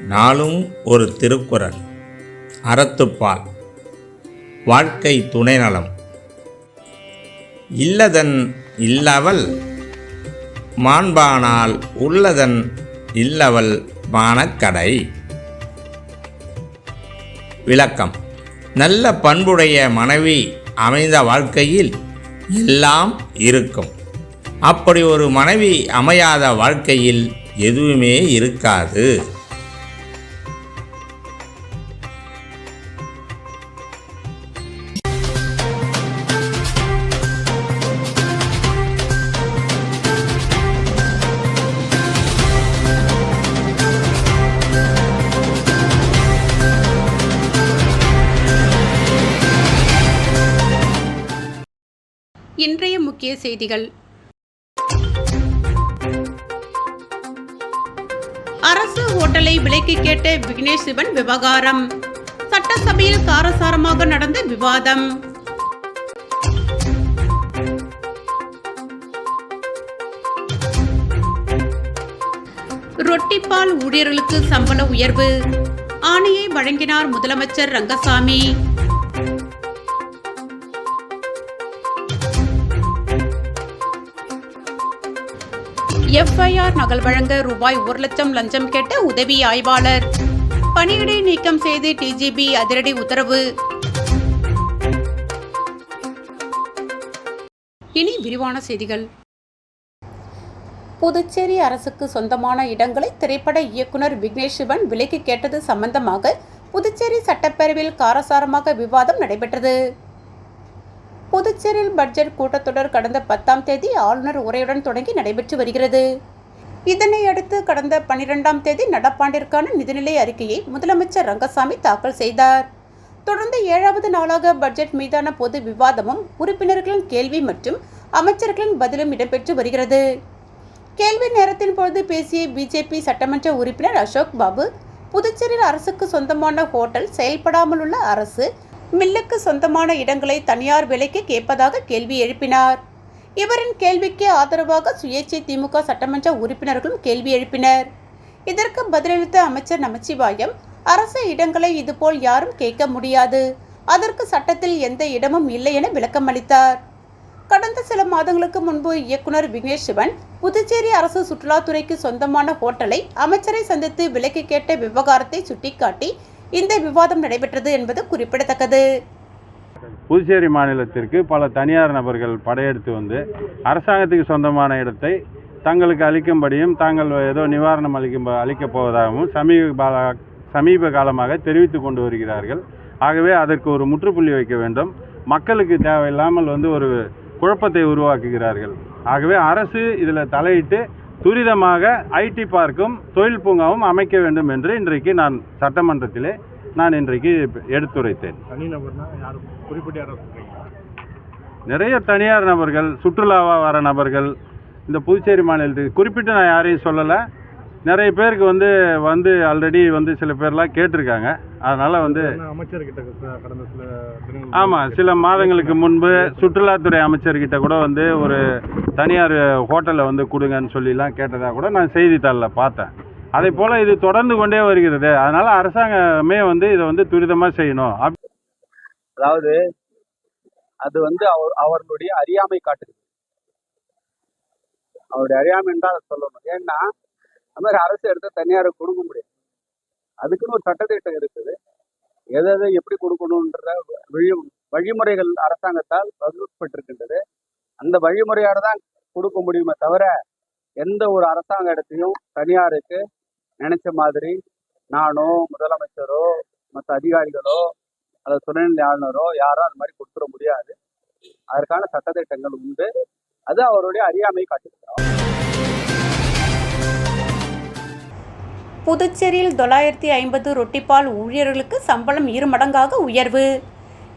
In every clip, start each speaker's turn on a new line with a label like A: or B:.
A: நாளும் ஒரு திருக்குறள். அறத்துப்பால். வாழ்க்கை துணைநலம். இல்லதன் இல்லவள் மாண்பானால் உள்ளதன் இல்லவள் மானக்கடை. விளக்கம். நல்ல பண்புடைய மனைவி அமைந்த வாழ்க்கையில் எல்லாம் இருக்கும். அப்படி ஒரு மனைவி அமையாத வாழ்க்கையில் எதுவுமே இருக்காது.
B: இன்றைய முக்கிய செய்திகள். அரசு ஹோட்டலை விலைக்கு கேட்ட விக்னேஷ் சிவன் விவகாரம். சட்டசபையில் காரசாரமாக நடந்த விவாதம். ரொட்டிப்பால் ஊழியர்களுக்கு சம்பள உயர்வு. ஆணையை வழங்கினார் முதலமைச்சர் ரங்கசாமி. எஃப்ஐஆர் நகல் வழங்க ரூபாய் ஒரு லட்சம் லஞ்சம் கேட்ட உதவி ஆய்வாளர். பணியிடை நீக்கம் செய்து டிஜிபி அதிரடி உத்தரவு. இனி விரிவான செய்திகள். புதுச்சேரி அரசுக்கு சொந்தமான இடங்களை திரைப்பட இயக்குனர் விக்னேஷ் சிவன் விலைக்கு கேட்டது சம்பந்தமாக புதுச்சேரி சட்டப்பேரவையில் காரசாரமாக விவாதம் நடைபெற்றது. புதுச்சேரியில் பட்ஜெட் கூட்டத்தொடர் கடந்த பத்தாம் தேதி ஆளுநர் உரையுடன் தொடங்கி நடைபெற்று வருகிறது. இதனை அடுத்து கடந்த பனிரெண்டாம் தேதி நடப்பாண்டிற்கான நிதிநிலை அறிக்கையை முதலமைச்சர் ரங்கசாமி தாக்கல் செய்தார். தொடர்ந்து ஏழாவது நாளாக பட்ஜெட் மீதான பொது விவாதமும் உறுப்பினர்களின் கேள்வி மற்றும் அமைச்சர்களின் பதிலும் இடம்பெற்று வருகிறது. கேள்வி நேரத்தின் பொழுது பேசிய பிஜேபி சட்டமன்ற உறுப்பினர் அசோக் பாபு புதுச்சேரியில் அரசுக்கு சொந்தமான ஹோட்டல் செயல்படாமல் உள்ள அரசு மில்லுக்கு சொந்தமான இடங்களை தனியார் விலைக்கு கேட்பதாக கேள்வி எழுப்பினார். இவரின் கேள்விக்கு ஆதரவாக சுயேட்சை திமுக சட்டமன்ற உறுப்பினர்களும் கேள்வி எழுப்பினர். இதற்கு பதிலளித்த அமைச்சர் நமச்சிவாயம் அரசு இடங்களை இதுபோல் யாரும் கேட்க முடியாது. அதற்கு சட்டத்தில் எந்த இடமும் இல்லை என விளக்கம் அளித்தார். கடந்த சில மாதங்களுக்கு முன்பு இயக்குனர் விக்னேஷ் சிவன் புதுச்சேரி அரசு சுற்றுலாத்துறைக்கு சொந்தமான ஹோட்டலை அமைச்சரை சந்தித்து விலைக்கு கேட்ட விவகாரத்தை சுட்டிக்காட்டி இந்த விவாதம் நடைபெற்றது என்பது குறிப்பிடத்தக்கது.
C: புதுச்சேரி மாநிலத்திற்கு பல தனியார் நபர்கள் படையெடுத்து வந்து அரசாங்கத்துக்கு சொந்தமான இடத்தை தங்களுக்கு அளிக்கும்படியும் தாங்கள் ஏதோ நிவாரணம் அளிக்கும் அளிக்கப் போவதாகவும் சமீப கால- சமீப காலமாக தெரிவித்து கொண்டு வருகிறார்கள். ஆகவே அதற்கு ஒரு முற்றுப்புள்ளி வைக்க வேண்டும். மக்களுக்கு தேவையில்லாமல் வந்து ஒரு குழப்பத்தை உருவாக்குகிறார்கள். ஆகவே அரசு இதில் தலையிட்டு துரிதமாக ஐடி பார்க்கும் தொழில் பூங்காவும் அமைக்க வேண்டும் என்று இன்றைக்கு நான் சட்டமன்றத்திலே நான் இன்றைக்கு எடுத்துரைத்தேன். நிறைய தனியார் நபர்கள் சுற்றுலாவாக வர நபர்கள் இந்த புதுச்சேரி மாநிலத்துக்கு குறிப்பிட்டு நான் யாரையும் சொல்லலை. நிறைய பேருக்கு வந்து வந்து ஆல்ரெடி வந்து சில பேர்லாம் கேட்டிருக்காங்க. அதனால் வந்து
D: அமைச்சர்கிட்ட கடந்த சில
C: ஆமாம் சில மாதங்களுக்கு முன்பு சுற்றுலாத்துறை அமைச்சர்கிட்ட கூட வந்து ஒரு தனியார் ஹோட்டலை வந்து கொடுங்கன்னு சொல்லிலாம் கேட்டதாக கூட நான் செய்தித்தாளில் பார்த்தேன். அதே போல் இது தொடர்ந்து கொண்டே வருகிறது. அதனால் அரசாங்கமே வந்து இதை வந்து துரிதமாக செய்யணும்.
E: அதாவது அது வந்து அவர் அவர்களுடைய அறியாமை காட்டுது. அவருடைய அறியாமை என்றால் சொல்லணும் ஏன்னா அந்த மாதிரி அரசு எடுத்து தனியாருக்கு கொடுக்க முடியாது. அதுக்குன்னு ஒரு சட்டத்திட்டம் இருக்குது. எதை எதை எப்படி கொடுக்கணுன்ற வழி வழிமுறைகள் அரசாங்கத்தால் வகுக்கப்பட்டிருக்கின்றது. அந்த வழிமுறையோட தான் கொடுக்க முடியுமே தவிர எந்த ஒரு அரசாங்க இடத்தையும் தனியாருக்கு நினைச்ச மாதிரி நானோ முதலமைச்சரோ மற்ற அதிகாரிகளோ அல்லது துணைநிலை ஆளுநரோ யாரோ அந்த மாதிரி கொடுத்துட முடியாது. அதற்கான சட்டத்திட்டங்கள் உண்டு. அது அவருடைய அறியாமை காட்டுகிறது.
B: புதுச்சேரியில் தொள்ளாயிரத்தி ஐம்பது ரொட்டிப்பால் ஊழியர்களுக்கு சம்பளம் இரு மடங்காக உயர்வு.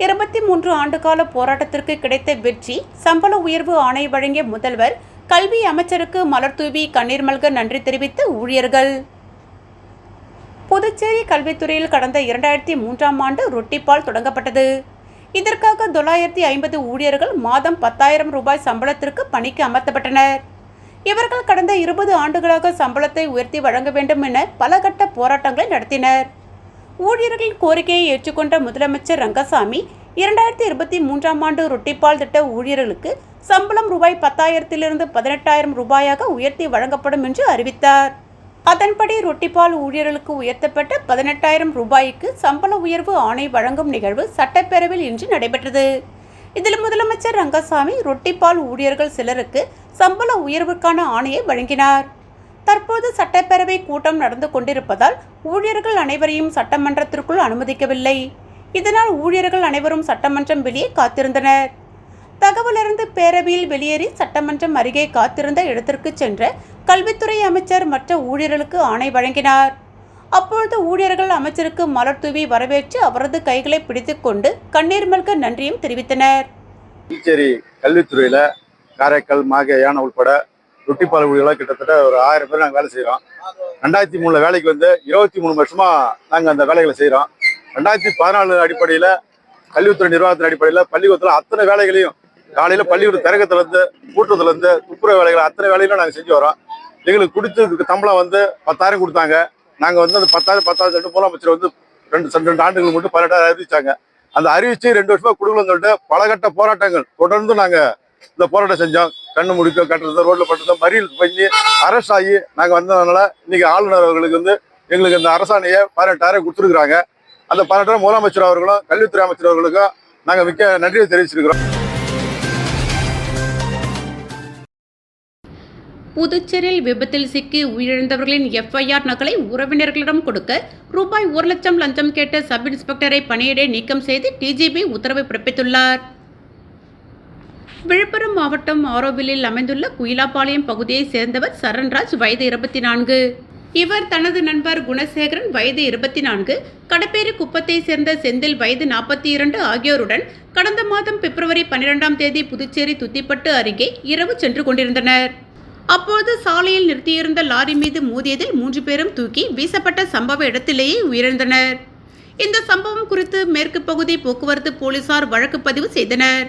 B: இருபத்தி மூன்று ஆண்டுகால போராட்டத்திற்கு கிடைத்த வெற்றி சம்பள உயர்வு ஆணை வழங்கிய முதல்வர் கல்வி அமைச்சருக்கு மலர் தூவி கண்ணீர் மல்க நன்றி தெரிவித்த ஊழியர்கள். புதுச்சேரி கல்வித்துறையில் கடந்த இரண்டாயிரத்தி மூன்றாம் ஆண்டு ரொட்டிப்பால் தொடங்கப்பட்டது. இதற்காக தொள்ளாயிரத்தி ஐம்பது ஊழியர்கள் மாதம் பத்தாயிரம் ரூபாய் சம்பளத்திற்கு பணிக்கு அமர்த்தப்பட்டனர். இவர்கள் கடந்த இருபது ஆண்டுகளாக சம்பளத்தை உயர்த்தி வழங்க வேண்டும் என பல கட்ட போராட்டங்களை நடத்தினர். ஊழியர்களின் கோரிக்கையை ஏற்றுக்கொண்ட முதலமைச்சர் ரங்கசாமி இரண்டாயிரத்தி இருபத்தி மூன்றாம் ஆண்டு ரொட்டிப்பால் திட்ட ஊழியர்களுக்கு சம்பளம் ரூபாய் பத்தாயிரத்திலிருந்து பதினெட்டாயிரம் ரூபாயாக உயர்த்தி வழங்கப்படும் என்று அறிவித்தார். அதன்படி ரொட்டிப்பால் ஊழியர்களுக்கு உயர்த்தப்பட்ட பதினெட்டாயிரம் ரூபாய்க்கு சம்பள உயர்வு ஆணை வழங்கும் நிகழ்வு சட்டப்பேரவையில் இன்று நடைபெற்றது. இதில் முதலமைச்சர் ரங்கசாமி ரொட்டிப்பால் ஊழியர்கள் சிலருக்கு சம்பள உயர்வுக்கான ஆணையை வழங்கினார். தற்போது சட்டப்பேரவை கூட்டம் நடந்து கொண்டிருப்பதால் ஊழியர்கள் அனைவரையும் சட்டமன்றத்திற்குள் அனுமதிக்கவில்லை. இதனால் ஊழியர்கள் அனைவரும் சட்டமன்றம் வெளியே காத்திருந்தனர். தகவலறிந்து பேரவையில் வெளியேறி சட்டமன்றம் அருகே காத்திருந்த இடத்திற்கு சென்ற கல்வித்துறை அமைச்சர் மற்ற ஊழியர்களுக்கு ஆணை வழங்கினார். அப்பொழுது ஊழியர்கள் அமைச்சருக்கு மலர் தூவி வரவேற்று அவரது கைகளை பிடித்துக்கொண்டு கண்ணீர் மல்க நன்றியும் தெரிவித்தனர்.
F: புதுச்சேரி கல்வித்துறையில் காரைக்கால் மாகே யானை உள்பட ரொட்டிப்பால் ஊழியர்களாக கிட்டத்தட்ட ஒரு ஆயிரம் பேர் நாங்கள் வேலை செய்கிறோம் ரெண்டாயிரத்தி மூணில் வேலைக்கு வந்து இருபத்தி மூணு வருஷமாக நாங்கள் அந்த வேலைகளை செய்கிறோம் ரெண்டாயிரத்தி பதினாலு அடிப்படையில் கல்வித்துறை நிர்வாகத்தின் அடிப்படையில் பள்ளிக்கூடத்தில் அத்தனை வேலைகளையும் காலையில் பள்ளிக்கூட திறக்கத்துலேருந்து கூட்டத்துலேருந்து துப்புரவு வேலைகள் அத்தனை வேலைகளும் நாங்கள் செஞ்சு வரோம். எங்களுக்கு கொடுத்து சம்பளம் வந்து பத்தாயிரம் கொடுத்தாங்க. நாங்கள் வந்து அந்த பத்தாயிரம் பத்தாயிரம் ரெண்டு முதலமைச்சர் வந்து ரெண்டு ரெண்டு ஆண்டுகள் மட்டும் பதினெட்டாயிரம் அறிவிச்சாங்க. அந்த அறிவிச்சு ரெண்டு வருஷமா கொடுக்கலன்னு சொல்லிட்டு பலகட்ட போராட்டங்கள் தொடர்ந்து நாங்கள் இந்த போராட்டம் செஞ்சோம். கண்ணு முடிக்க கட்டுறது ரோட்ல பட்டுறது மறியல் பண்ணி அரெஸ்ட் ஆகி நாங்கள் வந்ததுனால இன்னைக்கு ஆளுநர் அவர்களுக்கு வந்து எங்களுக்கு இந்த அரசாணையை பதினெட்டாயிரம் கொடுத்துருக்குறாங்க. அந்த பதினெட்டாயிரம் முதலமைச்சர் அவர்களும் கல்வித்துறை அமைச்சர் அவர்களுக்கும் நாங்கள் மிக்க நன்றியை தெரிவிச்சிருக்கிறோம்.
B: புதுச்சேரியில் விபத்தில் சிக்கி உயிரிழந்தவர்களின் எஃப்ஐஆர் நகலை உறவினர்களிடம் கொடுக்க ரூபாய் ஒரு லட்சம் லஞ்சம் கேட்ட சப் இன்ஸ்பெக்டரை பணியிடை நீக்கம் செய்து டிஜிபி உத்தரவு பிறப்பித்துள்ளார். விழுப்புரம் மாவட்டம் ஆரோவிலில் அமைந்துள்ள குயிலாப்பாளையம் பகுதியைச் சேர்ந்தவர் சரண்ராஜ் வயது இருபத்தி நான்கு. இவர் தனது நண்பர் குணசேகரன் வயது இருபத்தி நான்கு. கடப்பேரி குப்பத்தை சேர்ந்த செந்தில் வயது நாற்பத்தி இரண்டு ஆகியோருடன் கடந்த மாதம் பிப்ரவரி பன்னிரெண்டாம் தேதி புதுச்சேரி துத்திப்பட்டு அருகே இரவு சென்று கொண்டிருந்தனர். அப்போது சாலையில் நிறுத்தியிருந்த லாரி மீது மோதியதில் மூன்று பேரும் தூக்கி வீசப்பட்ட சம்பவ இடத்திலேயே உயிரிழந்தனர். இந்த சம்பவம் குறித்து மேற்கு பகுதி போக்குவரத்து போலீசார் வழக்கு பதிவு செய்தனர்.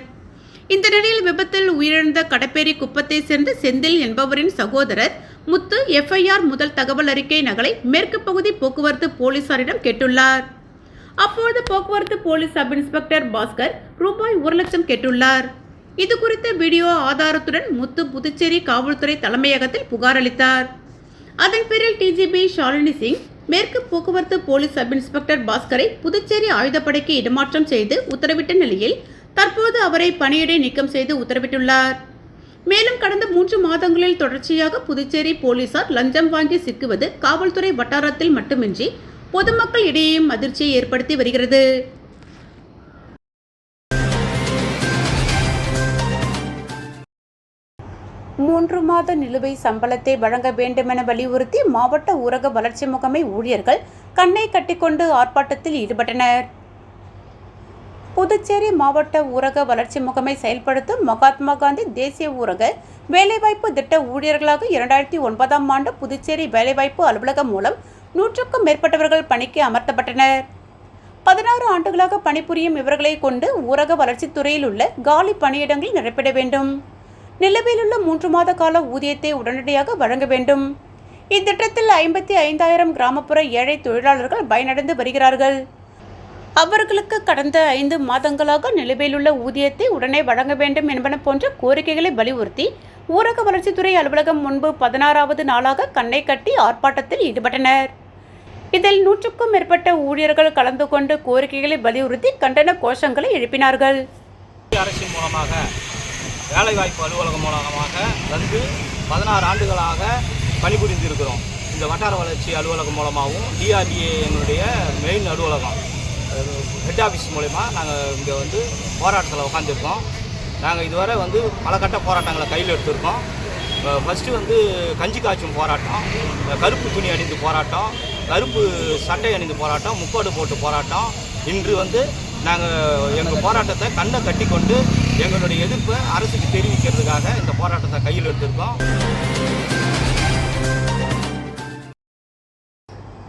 B: இந்த நிலையில் விபத்தில் உயிரிழந்த கடப்பேரி குப்பத்தை சேர்ந்த செந்தில் என்பவரின் சகோதரர் முத்து எஃப்ஐஆர் முதல் தகவல் அறிக்கை நகலை மேற்கு பகுதி போக்குவரத்து போலீசாரிடம் கேட்டுள்ளார். அப்பொழுது போக்குவரத்து போலீஸ் சப் இன்ஸ்பெக்டர் பாஸ்கர் ரூபாய் ஒரு லட்சம் கேட்டுள்ளார். இது குறித்த வீடியோ ஆதாரத்துடன் முத்து புதுச்சேரி காவல்துறை தலைமையகத்தில் புகார் அளித்தார். அதன் பேரில் டிஜிபி ஷாலினி சிங் மேற்கு போக்குவரத்து போலீஸ் சப் இன்ஸ்பெக்டர் பாஸ்கரை புதுச்சேரி ஆயுதப்படைக்கு இடமாற்றம் செய்து உத்தரவிட்ட நிலையில் தற்போது அவரை பணியிடை நீக்கம் செய்து உத்தரவிட்டுள்ளார். மேலும் கடந்த மூன்று மாதங்களில் தொடர்ச்சியாக புதுச்சேரி போலீசார் லஞ்சம் வாங்கி சிக்குவது காவல்துறை வட்டாரத்தில் மட்டுமின்றி பொதுமக்கள் இடையேயும் அதிர்ச்சியை ஏற்படுத்தி வருகிறது. மூன்று மாத நிலுவை சம்பளத்தை வழங்க வேண்டுமென வலியுறுத்தி மாவட்ட ஊரக வளர்ச்சி முகமை ஊழியர்கள் கண்ணை கட்டிக்கொண்டு ஆர்ப்பாட்டத்தில் ஈடுபட்டனர். புதுச்சேரி மாவட்ட ஊரக வளர்ச்சி முகமை செயல்படுத்தும் மகாத்மா காந்தி தேசிய ஊரக வேலைவாய்ப்பு திட்ட ஊழியர்களாக இரண்டாயிரத்தி ஒன்பதாம் ஆண்டு புதுச்சேரி வேலைவாய்ப்பு அலுவலகம் மூலம் நூற்றுக்கும் மேற்பட்டவர்கள் பணிக்கு அமர்த்தப்பட்டனர். பதினாறு ஆண்டுகளாக பணிபுரியும் இவர்களை கொண்டு ஊரக வளர்ச்சித்துறையில் உள்ள காலி பணியிடங்கள் நிரப்பிட வேண்டும். நிலுவையிலுள்ள மூன்று மாத கால ஊதியத்தை உடனடியாக வழங்க வேண்டும். இத்திட்டத்தில் ஐம்பத்தி ஐந்தாயிரம் கிராமப்புற ஏழை தொழிலாளர்கள் பயனடைந்து வருகிறார்கள். அவர்களுக்கு கடந்த ஐந்து மாதங்களாக நிலுவையிலுள்ள ஊதியத்தை உடனே வழங்க வேண்டும் என்பன போன்ற கோரிக்கைகளை வலியுறுத்தி ஊரக வளர்ச்சித்துறை அலுவலகம் முன்பு பதினாறாவது நாளாக கண்ணை கட்டி ஆர்ப்பாட்டத்தில் ஈடுபட்டனர். இதில் நூற்றுக்கும் மேற்பட்ட ஊழியர்கள் கலந்து கொண்டு கோரிக்கைகளை வலியுறுத்தி கண்டன கோஷங்களை எழுப்பினார்கள்.
G: அரசின் மூலமாக வேலைவாய்ப்பு அலுவலகம் மூலமாக வந்து பதினாறு ஆண்டுகளாக பணிபுரிந்திருக்கிறோம். இந்த வட்டார வளர்ச்சி அலுவலகம் மூலமாகவும் டிஆர்டிஏ எங்களுடைய மெயின் அலுவலகம் ஹெட் ஆஃபீஸ் மூலயமா நாங்கள் இங்கே வந்து போராட்டத்தில் உட்காந்துருக்கோம் நாங்கள் இதுவரை வந்து பல கட்ட போராட்டங்களை கையில் எடுத்திருக்கோம். ஃபஸ்ட்டு வந்து கஞ்சி காய்ச்சும் போராட்டம் கருப்பு துணி அணிந்து போராட்டம் கருப்பு சட்டை அணிந்து போராட்டம் முக்கோடு போட்டு போராட்டம். இன்று வந்து நாங்கள் எங்கள் போராட்டத்தை கண்ணை கட்டி கொண்டு எங்களுடைய எதிர்ப்பை அரசுக்கு தெரிவிக்கிறதுக்காக இந்த போராட்டத்தை கையில் எடுத்திருக்கோம்.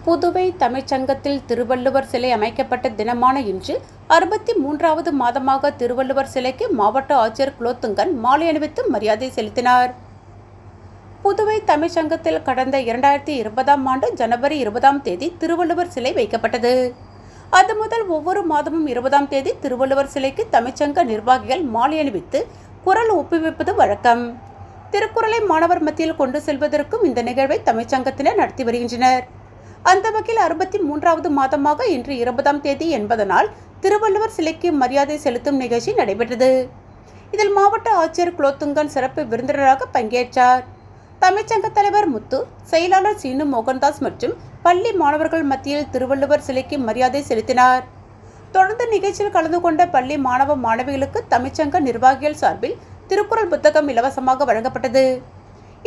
B: புதுவை தமிழ்ச்சங்கத்தில் திருவள்ளுவர் சிலை அமைக்கப்பட்ட தினமான இன்று அறுபத்தி மூன்றாவது மாதமாக திருவள்ளுவர் சிலைக்கு மாவட்ட ஆட்சியர் குலோத்துங்கன் மாலை அணிவித்து மரியாதை செலுத்தினார். புதுவை தமிழ்ச்சங்கத்தில் கடந்த இரண்டாயிரத்தி இருபதாம் ஆண்டு ஜனவரி இருபதாம் தேதி திருவள்ளுவர் சிலை வைக்கப்பட்டது. அது முதல் ஒவ்வொரு மாதமும் இருபதாம் தேதி திருவள்ளுவர் சிலைக்கு தமிழ்ச்சங்க நிர்வாகிகள் மாலை அணிவித்து குரல் ஒப்புவிப்பது வழக்கம். திருக்குறளை மாணவர் மத்தியில் கொண்டு செல்வதற்கும் இந்த நிகழ்வை தமிழ்ச்சங்கத்தினர் நடத்தி வருகின்றனர். அந்த வகையில் அறுபத்தி மூன்றாவது மாதமாக இன்று இருபதாம் தேதி என்பதனால் திருவள்ளுவர் சிலைக்கு மரியாதை செலுத்தும் நிகழ்ச்சி நடைபெற்றது. இதில் மாவட்ட ஆட்சியர் குலோத்துங்கன் சிறப்பு விருந்தினராக பங்கேற்றார். தமிழ்ச்சங்க தலைவர் முத்து செயலாளர் சீனு மோகன்தாஸ் மற்றும் பள்ளி மாணவர்கள் மத்தியில் திருவள்ளுவர் சிலைக்கு மரியாதை செலுத்தினார். தொடர்ந்து நிகழ்ச்சியில் கலந்து கொண்ட பள்ளி மாணவ மாணவிகளுக்கு தமிழ்ச்சங்க நிர்வாகிகள் சார்பில் திருக்குறள் புத்தகம் இலவசமாக வழங்கப்பட்டது.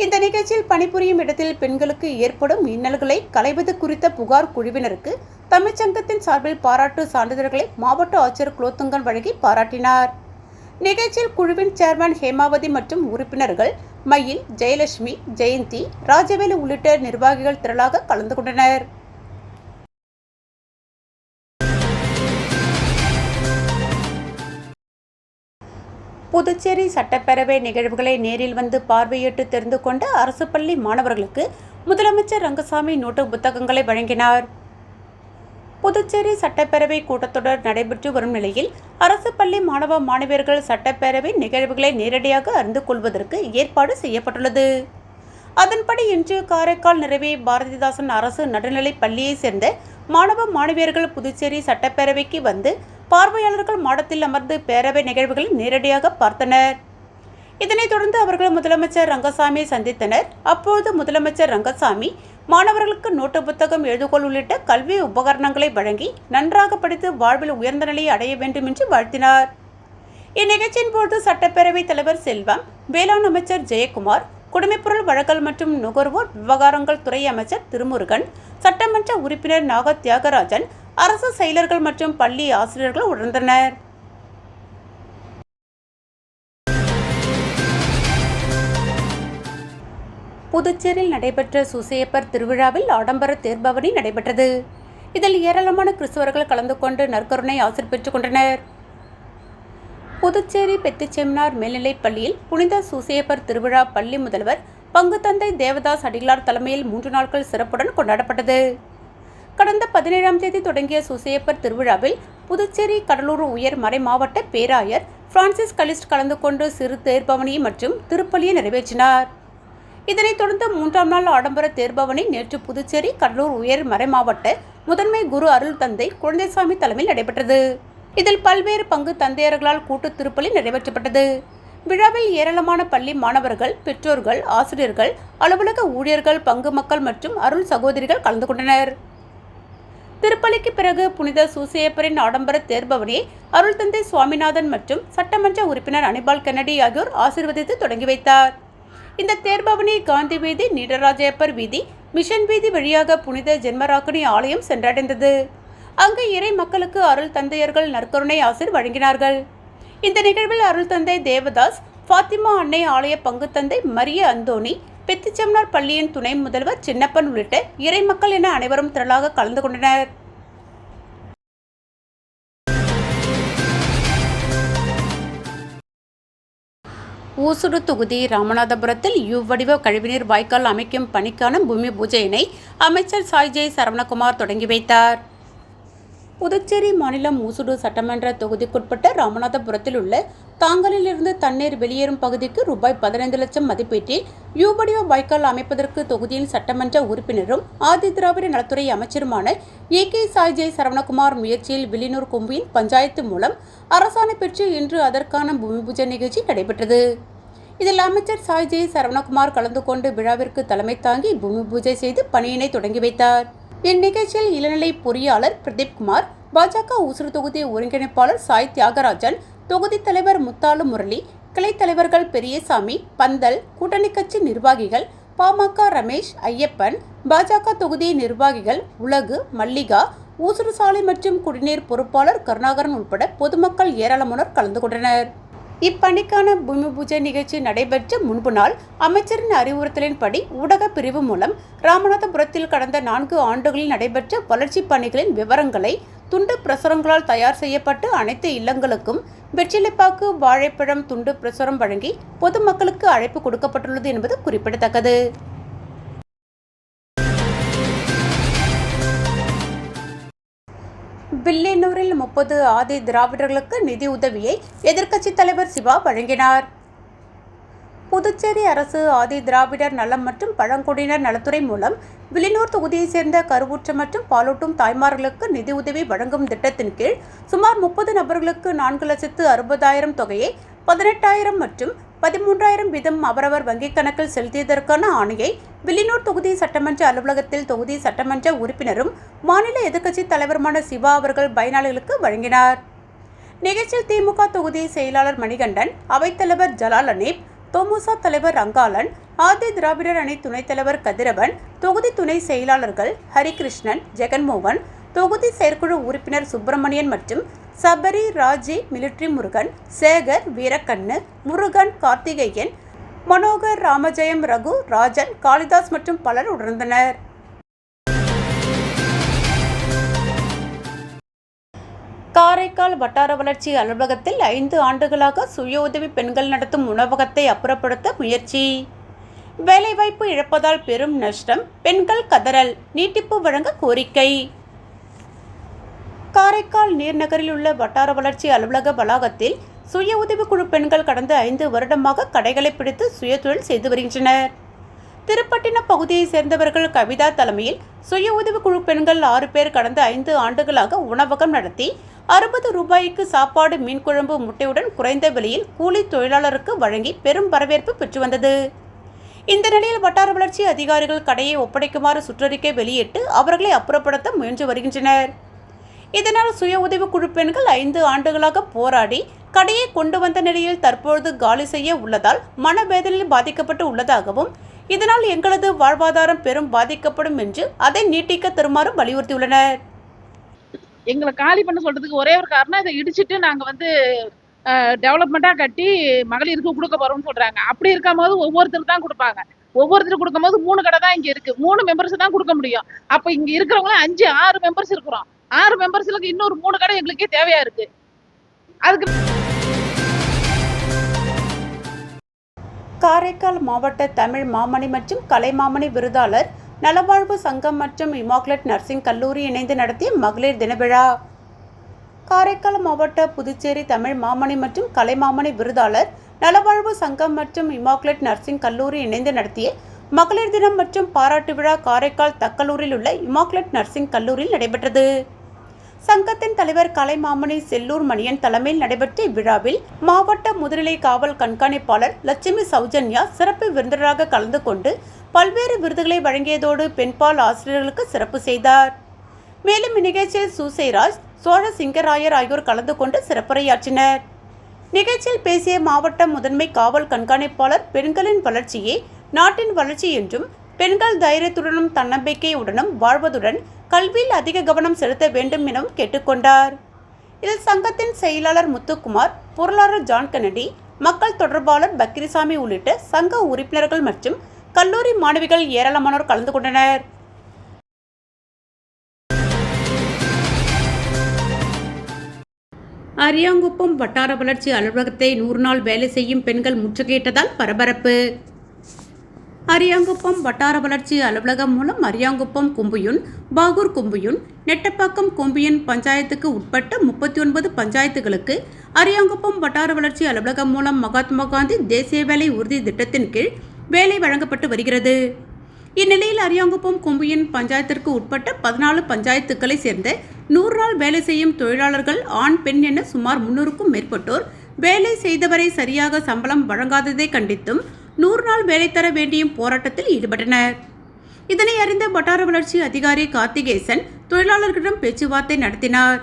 B: இந்த நிகழ்ச்சியில் பணிபுரியும் இடத்தில் பெண்களுக்கு ஏற்படும் இன்னல்களை களைவது குறித்த புகார் குழுவினருக்கு தமிழ்ச்சங்கத்தின் சார்பில் பாராட்டு சான்றிதழ்களை மாவட்ட ஆட்சியர் குலோத்துங்கன் வழங்கி பாராட்டினார். நிகழ்ச்சியில் குழுவின் சேர்மன் ஹேமாவதி மற்றும் உறுப்பினர்கள் மயில் ஜெயலட்சுமி ஜெயந்தி ராஜவேலு உள்ளிட்ட நிர்வாகிகள் திரளாக கலந்து கொண்டனர். புதுச்சேரி சட்டப்பேரவை நிகழ்வுகளை நேரில் வந்து பார்வையிட்டு தெரிந்து கொண்ட அரசு பள்ளி மாணவர்களுக்கு முதலமைச்சர் ரங்கசாமி நோட்டு புத்தகங்களை வழங்கினார். புதுச்சேரி சட்டப்பேரவை கூட்டத்தொடர் நடைபெற்று வரும் நிலையில் அரசு பள்ளி மாணவ மாணவியர்கள் சட்டப்பேரவை நிகழ்வுகளை நேரடியாக அறிந்து கொள்வதற்கு ஏற்பாடு செய்யப்பட்டுள்ளது. அதன்படி இன்று காரைக்கால் நிறைவே பாரதிதாசன் அரசு நடுநிலைப் பள்ளியைச் சேர்ந்த மாணவ மாணவியர்கள் புதுச்சேரி சட்டப்பேரவைக்கு வந்து பார்வையாளர்கள் மாடத்தில் அமர்ந்து பேரவை நிகழ்வுகளை நேரடியாக பார்த்தனர். இதனைத் தொடர்ந்து அவர்கள் முதலமைச்சர் ரங்கசாமியை சந்தித்தனர். அப்போது முதலமைச்சர் ரங்கசாமி மாணவர்களுக்கு நோட்டு புத்தகம் எழுதுகோள் உள்ளிட்ட கல்வி உபகரணங்களை வழங்கி நன்றாக படித்து வாழ்வில் உயர்ந்த நிலையை அடைய வேண்டும் என்று வாழ்த்தினார். இந்நிகழ்ச்சியின் போது சட்டப்பேரவைத் தலைவர் செல்வம் வேளாண் அமைச்சர் ஜெயக்குமார் குடிமைப்பொருள் வழங்கல் மற்றும் நுகர்வோர் விவகாரங்கள் துறை அமைச்சர் திருமுருகன் சட்டமன்ற உறுப்பினர் நாக தியாகராஜன் அரசு செயலர்கள் மற்றும் பள்ளி ஆசிரியர்கள் உணர்ந்தனர். புதுச்சேரியில் நடைபெற்ற சுசேப்பர் திருவிழாவில் ஆடம்பர தேர்பவனி நடைபெற்றது. இதில் ஏராளமான கிறிஸ்தவர்கள் கலந்து கொண்டு நற்கருணை ஆசிர் பெற்றுக் கொண்டனர். புதுச்சேரி பெத்திச்செம்னார் மேல்நிலைப் பள்ளியில் புனித சுசேப்பர் திருவிழா பள்ளி முதல்வர் பங்குத்தந்தை தேவதாஸ் அடிகளார் தலைமையில் மூன்று நாட்கள் சிறப்புடன் கொண்டாடப்பட்டது. கடந்த பதினேழாம் தேதி தொடங்கிய சுசேப்பர் திருவிழாவில் புதுச்சேரி கடலூர் உயர் மறை மாவட்ட பேராயர் பிரான்சிஸ் கலிஸ்ட் கலந்து கொண்டு சிறு தேர்பவனி மற்றும் திருப்பலியை நிறைவேற்றினார். இதனைத் தொடர்ந்து மூன்றாம் நாள் ஆடம்பர தேர்பவனி நேற்று புதுச்சேரி கடலூர் உயர் மறை மாவட்ட முதன்மை குரு அருள் தந்தை குழந்தைசாமி தலைமையில் நடைபெற்றது. இதில் பல்வேறு பங்கு தந்தையர்களால் கூட்டு திருப்பலி நிறைவேற்றப்பட்டது. விழாவில் ஏராளமான பள்ளி மாணவர்கள் பெற்றோர்கள் ஆசிரியர்கள் அலுவலக ஊழியர்கள் பங்கு மக்கள் மற்றும் அருள் சகோதரிகள் கலந்து கொண்டனர். திருப்பலிக்கு பிறகு புனித சூசையப்பரின் ஆடம்பர தேர்பவனை அருள் தந்தை சுவாமிநாதன் மற்றும் சட்டமன்ற உறுப்பினர் அனிபால் கென்னடி ஆகியோர் ஆசீர்வதித்து தொடங்கி வைத்தார். இந்த தேர்பவனி காந்தி வீதி நீடராஜயப்பர் வீதி மிஷன் வீதி வழியாக புனித ஜென்மராக்கினி ஆலயம் சென்றடைந்தது. அங்கு இறை மக்களுக்கு அருள் தந்தையர்கள் நற்கருணை ஆசிர் வழங்கினார்கள். இந்த நிகழ்வில் அருள் தந்தை தேவதாஸ் ஃபாத்திமா அன்னை ஆலய பங்கு தந்தை மரிய அந்தோணி பெத்திச்சம்னார் பள்ளியின் துணை முதல்வர் சின்னப்பன் உள்ளிட்ட இறை மக்கள் என அனைவரும் திரளாக கலந்து கொண்டனர். ஊசுடு தொகுதி ராமநாதபுரத்தில் யுவடிவ கழிவுநீர் வாய்க்கால் அமைக்கும் பணிக்கான பூமி பூஜையினை அமைச்சர் சாய் ஜெய் சரவணகுமார் தொடங்கி வைத்தார். புதுச்சேரி மாநிலம் ஊசுடு சட்டமன்ற தொகுதிக்குட்பட்ட ராமநாதபுரத்தில் உள்ள தாங்கலிலிருந்து தண்ணீர் வெளியேறும் பகுதிக்கு ரூபாய் பதினைந்து லட்சம் மதிப்பீட்டில் யுவடிவ வாய்க்கால் அமைப்பதற்கு தொகுதியின் சட்டமன்ற உறுப்பினரும் ஆதி திராவிட நலத்துறை அமைச்சருமான ஏ கே சாய் ஜெய் சரவணகுமார் முயற்சியில் வில்லியனூர் கொம்பியின் பஞ்சாயத்து மூலம் அரசாணை பெற்று இன்று அதற்கான பூமி பூஜை நிகழ்ச்சி நடைபெற்றது. இதில் அமைச்சர் சாய் ஜெய் சரவணகுமார் கலந்து கொண்டு விழாவிற்கு தலைமை தாங்கி பூமி பூஜை செய்து பணியினை தொடங்கி வைத்தார். இந்நிகழ்ச்சியில் இளநிலை பொறியாளர் பிரதீப் குமார் பாஜக ஊசுறு தொகுதி ஒருங்கிணைப்பாளர் சாய் தியாகராஜன் தொகுதி தலைவர் முத்தாலு முரளி கிளைத் தலைவர்கள் பெரியசாமி பந்தல் கூட்டணி கட்சி நிர்வாகிகள் பாமக ரமேஷ் ஐயப்பன் பாஜக தொகுதி நிர்வாகிகள் உலகு மல்லிகா ஊசுறு சாலை மற்றும் குடிநீர் பொறுப்பாளர் கருணாகரன் உட்பட பொதுமக்கள் ஏராளமானோர் கலந்து கொண்டனர். இப்பணிக்கான பூமி பூஜை நிகழ்ச்சி நடைபெற்ற முன்பு நாள் அமைச்சரின் அறிவுறுத்தலின்படி ஊடக பிரிவு மூலம் ராமநாதபுரத்தில் கடந்த நான்கு ஆண்டுகளில் நடைபெற்ற வளர்ச்சிப் பணிகளின் விவரங்களை துண்டு பிரசுரங்களால் தயார் செய்யப்பட்டு அனைத்து இல்லங்களுக்கும் வெற்றிலைப்பாக்கு வாழைப்பழம் துண்டு பிரசுரம் வழங்கி பொதுமக்களுக்கு அழைப்பு கொடுக்கப்பட்டுள்ளது என்பது குறிப்பிடத்தக்கது. வில்லியனூரில் முப்பது ஆதி திராவிடர்களுக்கு நிதி உதவியை எதிர்க்கட்சித் தலைவர் சிவா வழங்கினார். புதுச்சேரி அரசு ஆதி திராவிடர் நலம் மற்றும் பழங்குடியினர் நலத்துறை மூலம் வில்லியனூர் தொகுதியைச் சேர்ந்த கருவுற்ற மற்றும் பாலூட்டும் தாய்மார்களுக்கு நிதி உதவி வழங்கும் திட்டத்தின் கீழ் சுமார் முப்பது நபர்களுக்கு நான்கு லட்சத்து அறுபதாயிரம் தொகையை பதினெட்டாயிரம் மற்றும் பதிமூன்றாயிரம் வீதம் அவரவர் வங்கிக் கணக்கில் செலுத்தியதற்கான ஆணையை வில்லியனூர் தொகுதி சட்டமன்ற அலுவலகத்தில் தொகுதி சட்டமன்ற உறுப்பினரும் மாநில எதிர்க்கட்சி தலைவருமான சிவா அவர்கள் பயனாளிகளுக்கு வழங்கினார். நிகழ்ச்சியில் திமுக தொகுதி செயலாளர் மணிகண்டன் அவைத்தலைவர் ஜலால் அனீப் தொமுசா தலைவர் ரங்காளன் ஆதி திராவிடர் அணி துணைத் தலைவர் கதிரவன் தொகுதி துணை செயலாளர்கள் ஹரிகிருஷ்ணன் ஜெகன்மோகன் தொகுதி செயற்குழு உறுப்பினர் சுப்பிரமணியன் மற்றும் சபரி ராஜி மிலிட்ரி முருகன் சேகர் வீரக்கண்ணு முருகன் கார்த்திகேயன் மனோகர் ராமஜெயம் ரகு ராஜன் காளிதாஸ் மற்றும் பலர் உணர்ந்தனர் காரைக்கால் வட்டார வளர்ச்சி அலுவலகத்தில் ஐந்து ஆண்டுகளாக சுய உதவி பெண்கள் நடத்தும் உணவகத்தை அப்புறப்படுத்த முயற்சி. வேலைவாய்ப்பு இழப்பதால் பெரும் நஷ்டம் பெண்கள் கதறல் நீட்டிப்பு வழங்க கோரிக்கை. காரைக்கால் நீர்நகரில் உள்ள வட்டார வளர்ச்சி அலுவலக வளாகத்தில் சுய உதவிக்குழு பெண்கள் கடந்த ஐந்து வருடமாக கடைகளை பிடித்து சுயதொழில் செய்து வருகின்றனர். திருப்பட்டினம் பகுதியைச் சேர்ந்தவர்கள் கவிதா தலைமையில் சுய உதவிக்குழு பெண்கள் ஆறு பேர் கடந்த ஐந்து ஆண்டுகளாக உணவகம் நடத்தி அறுபது ரூபாய்க்கு சாப்பாடு மீன் குழம்பு முட்டையுடன் குறைந்த விலையில் கூலி தொழிலாளருக்கு வழங்கி பெரும் வரவேற்பு பெற்று வந்தது. இந்த நிலையில் வட்டார வளர்ச்சி அதிகாரிகள் கடையை ஒப்படைக்குமாறு சுற்றறிக்கை வெளியிட்டு அவர்களை அப்புறப்படுத்த முயன்று வருகின்றனர். இதனால் சுய உதவி குழு பெண்கள் ஐந்து ஆண்டுகளாக போராடி கடையை கொண்டு வந்த நிலையில் தற்பொழுது காலி செய்ய உள்ளதால் மனவேதனையில் பாதிக்கப்பட்டு உள்ளதாகவும் இதனால் எங்களது வாழ்வாதாரம் பெரும் பாதிக்கப்படும் என்று அதை நீட்டிக்க தருமாறு வலியுறுத்தியுள்ளனர்.
H: எங்களை காலி பண்ண சொல்றதுக்கு ஒரே ஒரு காரணம் இதை இடிச்சிட்டு நாங்க வந்து டெவலப்மெண்ட்டாக கட்டி மகளிருக்கு கொடுக்க போறோம்னு சொல்றாங்க. அப்படி இருக்கும்போது ஒவ்வொருத்தருக்கு தான் கொடுப்பாங்க. ஒவ்வொருத்தருக்கு கொடுக்கும்போது மூணு கடை தான் இங்க இருக்கு. மூணு மெம்பர்ஸ் தான் கொடுக்க முடியும். அப்ப இங்க இருக்கிறவங்க அஞ்சு ஆறு மெம்பர்ஸ் இருக்கிறோம். ஆறு மெம்பர்ஸ்களுக்கு இன்னொரு மூணு கடை எங்களுக்கே தேவையா இருக்கு. அதுக்கு
B: காரைக்கால் மாவட்ட தமிழ் மாமணி மற்றும் கலைமாமணி விருதாளர் நலவாழ்வு சங்கம் மற்றும் இமாக்லெட் நர்சிங் கல்லூரி இணைந்து நடத்திய மகளிர் தின விழா காரைக்கால் மாவட்ட புதுச்சேரி தமிழ் மாமணி மற்றும் கலைமாமணி விருதாளர் நலவாழ்வு சங்கம் மற்றும் இமாக்லெட் நர்சிங் கல்லூரி இணைந்து நடத்திய மகளிர் தினம் மற்றும் பாராட்டு விழா காரைக்கால் தக்கலூரில் உள்ள இமாக்லெட் நர்சிங் கல்லூரியில் நடைபெற்றது. சங்கத்தின் தலைவர் கலைமாமணி செல்லூர் மணியன் தலைமையில் நடைபெற்ற இவ்விழாவில் மாவட்ட முதுநிலை காவல் கண்காணிப்பாளர் லட்சுமி சௌஜன்யா சிறப்பு விருந்தினராக கலந்து கொண்டு பல்வேறு விருதுகளை வழங்கியதோடு பெண்பால் ஆசிரியர்களுக்கு சிறப்பு செய்தார். மேலும் இந்நிகழ்ச்சியில் சூசைராஜ் சோழ சிங்கராயர் ஆகியோர் கலந்து கொண்டு சிறப்புரையாற்றினர். நிகழ்ச்சியில் பேசிய மாவட்ட முதன்மை காவல் கண்காணிப்பாளர் பெண்களின் வளர்ச்சியே நாட்டின் வளர்ச்சி என்றும் பெண்கள் தைரியத்துடனும் தன்னம்பிக்கையுடனும் வாழ்வதுடன் கல்வியில் அதிக கவனம் செலுத்த வேண்டும் எனவும் கேட்டுக்கொண்டார். இதில் சங்கத்தின் செயலாளர் முத்துக்குமார் பொருளாளர் ஜான் கென்னடி மக்கள் தொடர்பாளர் பக்கிரிசாமி உள்ளிட்ட சங்க உறுப்பினர்கள் மற்றும் கல்லூரி மாணவிகள் ஏராளமானோர் கலந்து கொண்டனர். அரியாங்குப்பம் வட்டார வளர்ச்சி அலுவலகத்தை நூறு நாள் வேலை செய்யும் பெண்கள் முற்றுகையிட்டதால் பரபரப்பு. அரியாங்குப்பம் வட்டார வளர்ச்சி அலுவலகம் மூலம் அரியாங்குப்பம் கும்பியூன் பாகூர் கும்பியூன் நெட்டப்பாக்கம் கும்பியன் பஞ்சாயத்துக்கு உட்பட்ட முப்பத்தி ஒன்பது பஞ்சாயத்துகளுக்கு அரியாங்குப்பம் வட்டார வளர்ச்சி அலுவலகம் மூலம் மகாத்மா காந்தி தேசிய வேலை உறுதி திட்டத்தின் கீழ் வேலை வழங்கப்பட்டு வருகிறது. இந்நிலையில் அரியாங்குப்பம் கும்பியன் பஞ்சாயத்திற்கு உட்பட்ட பதினாலு பஞ்சாயத்துக்களை சேர்ந்த நூறு நாள் வேலை செய்யும் தொழிலாளர்கள் ஆண் பெண் என சுமார் முன்னூறுக்கும் மேற்பட்டோர் வேலை செய்தவரை சரியாக சம்பளம் வழங்காததை கண்டித்தும் நூறு நாள் வேலை தர வேண்டியும் போராட்டத்தில் ஈடுபட்டனர். இதனை அறிந்த வட்டார வளர்ச்சி அதிகாரி கார்த்திகேசன் தொழிலாளர்களிடம் பேச்சுவார்த்தை நடத்தினார்.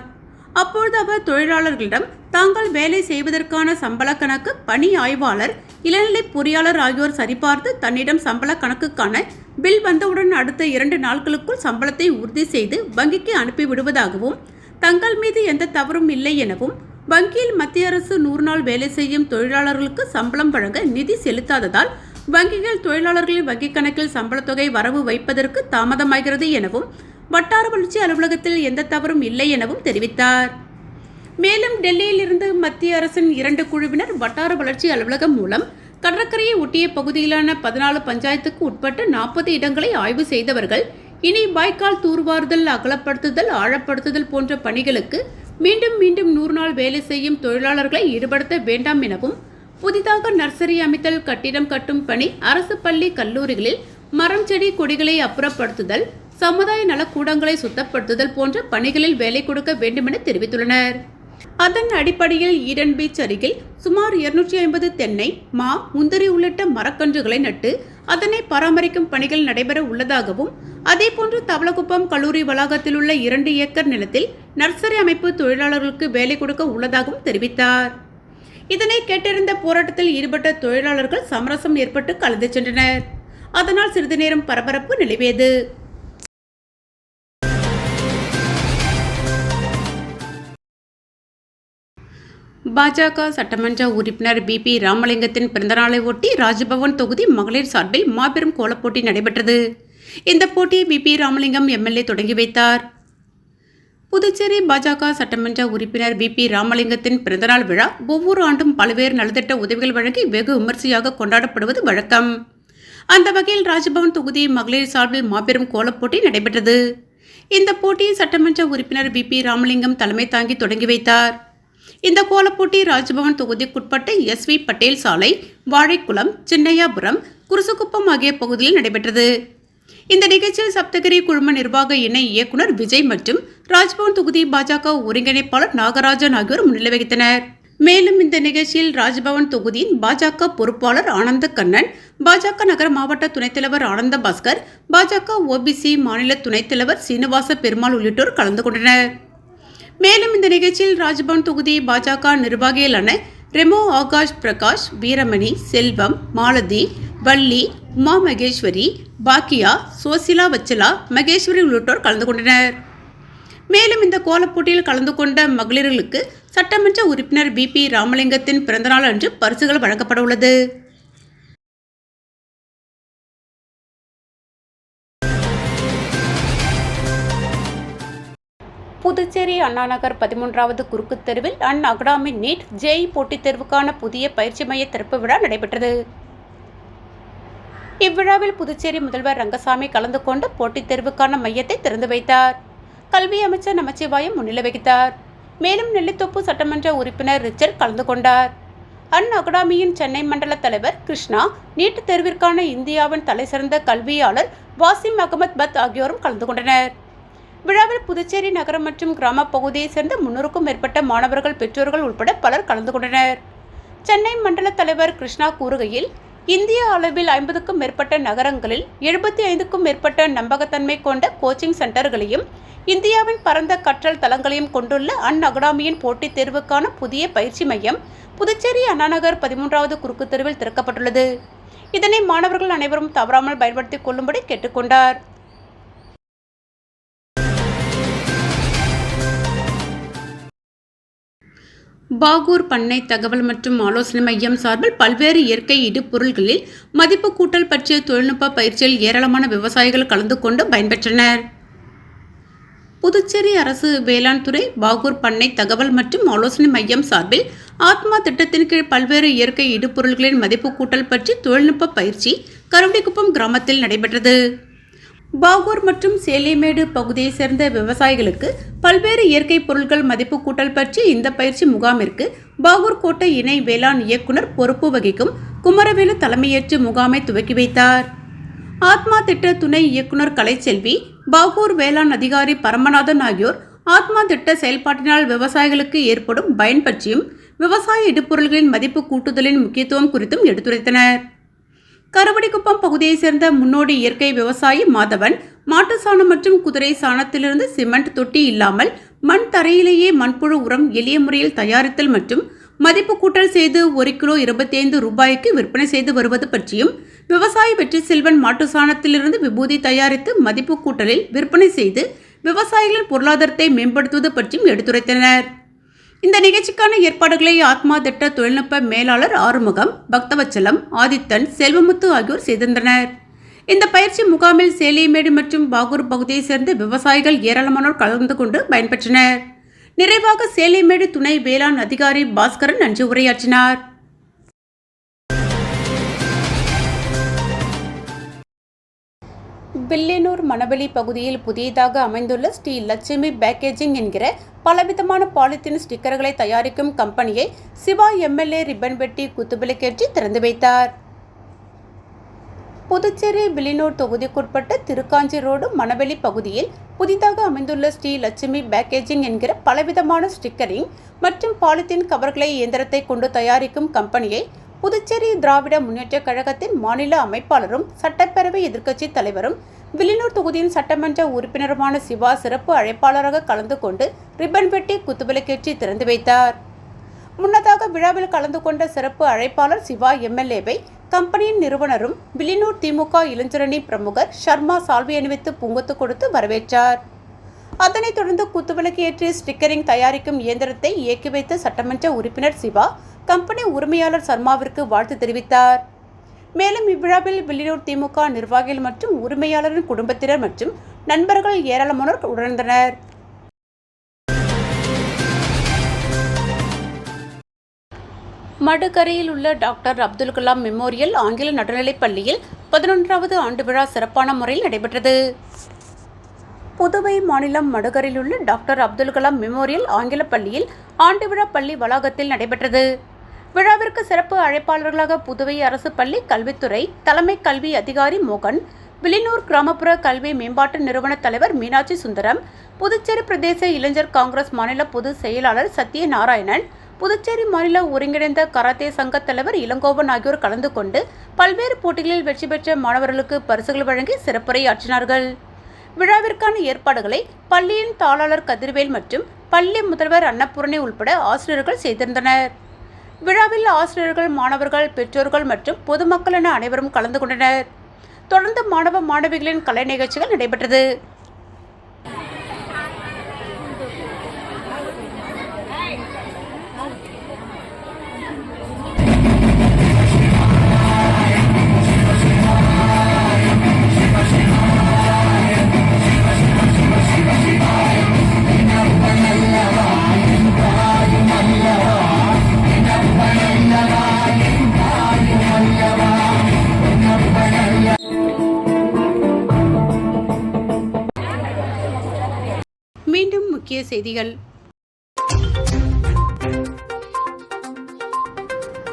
B: அப்பொழுது அவர் தொழிலாளர்களிடம் தாங்கள் வேலை செய்வதற்கான சம்பள கணக்கு பணி ஆய்வாளர் இளநிலை பொறியாளர் ஆகியோர் சரிபார்த்து தன்னிடம் சம்பள கணக்குக்கான பில் வந்தவுடன் அடுத்த இரண்டு நாட்களுக்குள் சம்பளத்தை உறுதி செய்து வங்கிக்கு அனுப்பி விடுவதாகவும் தங்கள் மீது எந்த தவறும் இல்லை எனவும் வங்கியில் மத்திய அரசு நூறு நாள் வேலை செய்யும் தொழிலாளர்களுக்கு சம்பளம் வழங்க நிதி செலுத்தாததால் வங்கிகள் தொழிலாளர்களின் வங்கிக் கணக்கில் சம்பளத் தொகை வரவு வைப்பதற்கு தாமதமாகிறது எனவும் வட்டார வளர்ச்சி அலுவலகத்தில் எந்த தவறும் இல்லை எனவும் தெரிவித்தார். மேலும் டெல்லியில் இருந்து மத்திய அரசின் இரண்டு குழுவினர் வட்டார வளர்ச்சி அலுவலகம் மூலம் கடற்கரையை ஒட்டிய பகுதியிலான பதினாலு பஞ்சாயத்துக்கு உட்பட்ட நாற்பது இடங்களை ஆய்வு செய்தவர்கள் இனி வாய்க்கால் தூர்வாறுதல் அகலப்படுத்துதல் ஆழப்படுத்துதல் போன்ற பணிகளுக்கு மீண்டும் மீண்டும் நூறு நாள் வேலை செய்யும் தொழிலாளர்களை ஈடுபடுத்த வேண்டாம் எனவும் புதிதாக நர்சரி அமைத்தல் கட்டிடம் கட்டும் பணி அரசு பள்ளி கல்லூரிகளில் மரம் செடி கொடிகளை அப்புறப்படுத்துதல் சமுதாய நலக்கூடங்களை சுத்தப்படுத்துதல் போன்ற பணிகளில் வேலை கொடுக்க வேண்டுமென தெரிவித்துள்ளனர். அதன் அடிப்படையில் ஈடன் பீச் அருகில் சுமார் இருநூற்றி ஐம்பது தென்னை மா முந்திரி உள்ளிட்ட மரக்கன்றுகளை நட்டு அதனை பராமரிக்கும் பணிகள் நடைபெற உள்ளதாகவும் அதேபோன்று தவளகுப்பம் கல்லூரி வளாகத்தில் உள்ள இரண்டு ஏக்கர் நிலத்தில் நர்சரி அமைப்பு தொழிலாளர்களுக்கு வேலை கொடுக்க உள்ளதாகவும் தெரிவித்தார். இதனை கேட்டறிந்த போராட்டத்தில் ஈடுபட்ட தொழிலாளர்கள் சமரசம் ஏற்பட்டு கலந்து சென்றனர். அதனால் சிறிது நேரம் பரபரப்பு நிலவியது. பாஜக சட்டமன்ற உறுப்பினர் பி பி ராமலிங்கத்தின் பிறந்தநாளை ஒட்டி ராஜ்பவன் தொகுதி மகளிர் சார்பில் மாபெரும் கோலப்போட்டி நடைபெற்றது. இந்த போட்டியை பி பி ராமலிங்கம் எம்எல்ஏ தொடங்கி வைத்தார். புதுச்சேரி பாஜக சட்டமன்ற உறுப்பினர் பி பி ராமலிங்கத்தின் பிறந்தநாள் விழா ஒவ்வொரு ஆண்டும் பல்வேறு நலத்திட்ட உதவிகள் வழங்கி வெகு விமர்சையாக கொண்டாடப்படுவது வழக்கம். அந்த வகையில் ராஜ்பவன் தொகுதி மகளிர் சார்பில் மாபெரும் கோலப்போட்டி நடைபெற்றது. இந்த போட்டியை சட்டமன்ற உறுப்பினர் பி பி ராமலிங்கம் தலைமை தாங்கி தொடங்கி வைத்தார். இந்த கோலப்போட்டி ராஜ்பவன் தொகுதிக்குட்பட்ட எஸ் வி பட்டேல் சாலை வாழைக்குளம் சின்னையாபுரம் குருசுக்குப்பம் ஆகிய பகுதியில் நடைபெற்றது. இந்த நிகழ்ச்சியில் சப்தகிரி குழும நிர்வாக இணை இயக்குனர் விஜய் மற்றும் ராஜ்பவன் தொகுதி பாஜக ஒருங்கிணைப்பாளர் நாகராஜன் ஆகியோர் முன்னிலை வகித்தனர். மேலும் இந்த நிகழ்ச்சியில் ராஜ்பவன் தொகுதியின் பாஜக பொறுப்பாளர் ஆனந்த கண்ணன் பாஜக நகர மாவட்ட துணைத் தலைவர் ஆனந்த பாஸ்கர் பாஜக ஓபிசி மாநில துணைத் தலைவர் சீனிவாச பெருமாள் உள்ளிட்டோர் கலந்து கொண்டனர். மேலும் இந்த நிகழ்ச்சியில் ராஜ்பவன் தொகுதி பாஜக நிர்வாகிகளான ரெமோ ஆகாஷ் பிரகாஷ் வீரமணி செல்வம் மாலதி வள்ளி உமா மகேஸ்வரி பாக்கியா சோசிலா வச்சலா மகேஸ்வரி உள்ளிட்டோர் கலந்து கொண்டனர். மேலும் இந்த கோலப்போட்டியில் கலந்து கொண்ட மகளிர்களுக்கு சட்டமன்ற உறுப்பினர் பி பி ராமலிங்கத்தின் பிறந்தநாள் அன்று பரிசுகள் வழங்கப்பட உள்ளது. புதுச்சேரி அண்ணாநகர் பதிமூன்றாவது குறுக்கு தெருவில் அன் அகடாமி நீட் ஜேஇ போட்டித் தேர்வுக்கான புதிய பயிற்சி மைய திறப்பு விழா நடைபெற்றது. இவ்விழாவில் புதுச்சேரி முதல்வர் ரங்கசாமி கலந்து கொண்டு போட்டித் தேர்வுக்கான மையத்தை திறந்து வைத்தார். கல்வி அமைச்சர் நமச்சிவாயம் முன்னிலை வகித்தார். மேலும் நெல்லித்தோப்பு சட்டமன்ற உறுப்பினர் ரிச்சர்ட் கலந்து கொண்டார். அன் அகடாமியின் சென்னை மண்டல தலைவர் கிருஷ்ணா நீட் தேர்விற்கான இந்தியாவின் தலைசிறந்த கல்வியாளர் வாசிம் அகமத் பத் ஆகியோரும் கலந்து கொண்டனர். விழாவில் புதுச்சேரி நகரம் மற்றும் கிராம பகுதியைச் சேர்ந்த முன்னூறுக்கும் மேற்பட்ட மாணவர்கள் பெற்றோர்கள் உட்பட பலர் கலந்து கொண்டனர். சென்னை மண்டல தலைவர் கிருஷ்ணா கூறுகையில் இந்திய அளவில் ஐம்பதுக்கும் மேற்பட்ட நகரங்களில் எழுபத்தி ஐந்துக்கும் மேற்பட்ட நம்பகத்தன்மை கொண்ட கோச்சிங் சென்டர்களையும் இந்தியாவின் பரந்த கற்றல் தளங்களையும் கொண்டுள்ள அன் அகடாமியின் போட்டித் தேர்வுக்கான புதிய பயிற்சி மையம் புதுச்சேரி அண்ணாநகர் பதிமூன்றாவது குறுக்கு தெருவில் திறக்கப்பட்டுள்ளது. இதனை மாணவர்கள் அனைவரும் தவறாமல் பயன்படுத்திக் கொள்ளும்படி கேட்டுக்கொண்டார் பாகூர் பண்ணை தகவல் மற்றும் ஆலோசனை மையம் சார்பில் பல்வேறு இயற்கை இடுபொருள்களில் மதிப்பு கூட்டல் பற்றிய தொழில்நுட்ப பயிற்சியில் ஏராளமான விவசாயிகள் கலந்து கொண்டு பயன்பெற்றனர். புதுச்சேரி அரசு வேளாண் துறை பாகூர் பண்ணை தகவல் மற்றும் ஆலோசனை மையம் சார்பில் ஆத்மா திட்டத்தின் கீழ் பல்வேறு இயற்கை இடுபொருள்களின் மதிப்பு கூட்டல் பற்றி தொழில்நுட்ப பயிற்சி கருவடிக்குப்பம் கிராமத்தில் நடைபெற்றது. பாகூர் மற்றும் சேலிமேடு பகுதியைச் சேர்ந்த விவசாயிகளுக்கு பல்வேறு இயற்கை பொருட்கள் மதிப்பு கூட்டல் பற்றி இந்த பயிற்சி முகாமிற்கு பாகூர் கோட்டை இணை வேளாண் இயக்குனர் பொறுப்பு வகிக்கும் குமரவேலு தலைமையேற்று முகாமை துவக்கி வைத்தார். ஆத்மா திட்ட துணை இயக்குனர் கலைச்செல்வி பாகூர் வேளாண் அதிகாரி பரமநாதன் ஆகியோர் ஆத்மா திட்ட செயல்பாட்டினால் விவசாயிகளுக்கு ஏற்படும் பயன் பற்றியும் விவசாய இடுபொருள்களின் மதிப்பு கூட்டுதலின் முக்கியத்துவம் குறித்தும் எடுத்துரைத்தனர். கருவடிக்குப்பம் பகுதியைச் சேர்ந்த முன்னோடி இயற்கை விவசாயி மாதவன் மாட்டு சாணம் மற்றும் குதிரை சாணத்திலிருந்து சிமெண்ட் தொட்டி இல்லாமல் மண் தரையிலேயே மண்புழு உரம் எளிய முறையில் தயாரித்தல் மற்றும் மதிப்பு கூட்டல் செய்து ஒரு கிலோ இருபத்தி ஐந்து ரூபாய்க்கு விற்பனை செய்து வருவது பற்றியும் விவசாயி வெற்றி செல்வன் மாட்டு சாணத்திலிருந்து விபூதி தயாரித்து மதிப்பு கூட்டலில் விற்பனை செய்து விவசாயிகளின் பொருளாதாரத்தை மேம்படுத்துவது பற்றியும் எடுத்துரைத்தனர். இந்த நிகழ்ச்சிக்கான ஏற்பாடுகளை ஆத்மா திட்ட தொழில்நுட்ப மேலாளர் ஆறுமுகம் பக்தவச்சலம் ஆதித்தன் செல்வமுத்து ஆகியோர் செய்திருந்தனர். இந்த பயிற்சி முகாமில் சேலிமேடு மற்றும் பாகூர் பகுதியைச் சேர்ந்த விவசாயிகள் ஏராளமானோர் கலந்து கொண்டு பயன்பெற்றனர். நிறைவாக சேலிமேடு துணை வேளாண் அதிகாரி பாஸ்கரன் நன்றி உரையாற்றினார். வில்லியனூர் மணவெளி பகுதியில் புதியதாக அமைந்துள்ள ஸ்ரீ லட்சுமி பேக்கேஜிங் என்கிற பலவிதமான பாலித்தீன் ஸ்டிக்கர்களை தயாரிக்கும் கம்பெனியை சிவா எம்எல்ஏ ரிப்பன் வெட்டி குத்துவிளக்கேற்றி திறந்து வைத்தார். புதுச்சேரி வில்லியனூர் தொகுதிக்குட்பட்ட திருக்காஞ்சி ரோடு மணவெளி பகுதியில் புதிதாக அமைந்துள்ள ஸ்ரீ லட்சுமி பேக்கேஜிங் என்கிற பலவிதமான ஸ்டிக்கரிங் மற்றும் பாலித்தீன் கவர்களை இயந்திரத்தை கொண்டு தயாரிக்கும் கம்பெனியை புதுச்சேரி திராவிட முன்னேற்றக் கழகத்தின் மாநில அமைப்பாளரும் சட்டப்பேரவை எதிர்க்கட்சி தலைவரும் வில்லியனூர் தொகுதியின் சட்டமன்ற உறுப்பினருமான சிவா சிறப்பு அழைப்பாளராக கலந்து கொண்டு ரிப்பன் வெட்டி குத்துவிளக்கேற்றி திறந்து வைத்தார். முன்னதாக விழாவில் கலந்து கொண்ட சிறப்பு அழைப்பாளர் சிவா எம்எல்ஏவை கம்பெனியின் நிறுவனரும் வில்லியனூர் திமுக இளைஞரணி பிரமுகர் ஷர்மா சால்வி அணிவித்து பூங்கொத்து கொடுத்து வரவேற்றார். அதனைத் தொடர்ந்து குத்துவிளக்கு ஏற்றி ஸ்டிக்கரிங் தயாரிக்கும் இயந்திரத்தை இயக்கி வைத்த சட்டமன்ற உறுப்பினர் சிவா கம்பெனி உரிமையாளர் சர்மாவிற்கு வாழ்த்து தெரிவித்தார். மேலும் இவ்விழாவில் வில்லியனூர் திமுக நிர்வாகிகள் மற்றும் உரிமையாளரின் குடும்பத்தினர் மற்றும் நண்பர்கள் ஏராளமானோர் உணர்ந்தனர் மடுகரையில் உள்ள டாக்டர் அப்துல் கலாம் மெமோரியல் ஆங்கில நடுநிலைப் பள்ளியில் பதினொன்றாவது ஆண்டு விழா சிறப்பான முறையில் நடைபெற்றது. புதுவை மாநிலம் மடுகரில் உள்ள டாக்டர் அப்துல் கலாம் மெமோரியல் ஆங்கில பள்ளியில் ஆண்டு விழா பள்ளி வளாகத்தில் நடைபெற்றது. விழாவிற்கு சிறப்பு அழைப்பாளர்களாக புதுவை அரசு பள்ளி கல்வித்துறை தலைமை கல்வி அதிகாரி மோகன் வில்லியனூர் கிராமப்புற கல்வி மேம்பாட்டு நிறுவன தலைவர் மீனாட்சி சுந்தரம் புதுச்சேரி பிரதேச இளைஞர் காங்கிரஸ் மாநில பொதுச் செயலாளர் சத்யநாராயணன் புதுச்சேரி மாநில ஒருங்கிணைந்த கராத்தே சங்க தலைவர் இளங்கோவன் ஆகியோர் கலந்து கொண்டு பல்வேறு போட்டிகளில் வெற்றி பெற்ற மாணவர்களுக்கு பரிசுகள் வழங்கி சிறப்புரையாற்றினார்கள். விழாவிற்கான ஏற்பாடுகளை பள்ளியின் தாளாளர் கதிர்வேல் மற்றும் பள்ளி முதல்வர் அன்னபூரணி உள்பட ஆசிரியர்கள் செய்திருந்தனர். விழாவில் ஆசிரியர்கள் மாணவர்கள் பெற்றோர்கள் மற்றும் பொதுமக்கள் என அனைவரும் கலந்து கொண்டனர். தொடர்ந்து மாணவ மாணவிகளின் கலை நிகழ்ச்சிகள் நடைபெற்றது. செய்திகள்.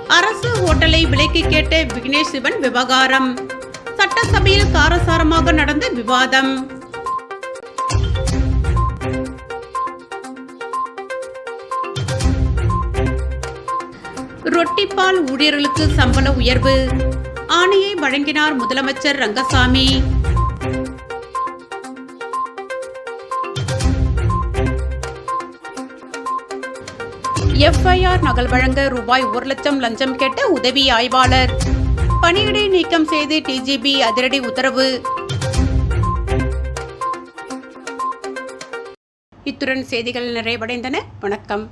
B: அரசு ஹோட்டலை விலைக்கு கேட்ட விக்னேஷ் சிவன் விவகாரம். சட்டசபையில் காரசாரமாக நடந்த விவாதம். ரொட்டிப்பால் ஊழியர்களுக்கு சம்பள உயர்வு. ஆணையை வழங்கினார் முதலமைச்சர் ரங்கசாமி. எஃப்ஐஆர் நகல் வழங்க ரூபாய் ஒரு லட்சம் லஞ்சம் கேட்ட உதவி ஆய்வாளர். பணியிடை நீக்கம் செய்து டிஜிபி அதிரடி உத்தரவு. இத்துடன் செய்திகள் நிறைவடைந்தன. வணக்கம்.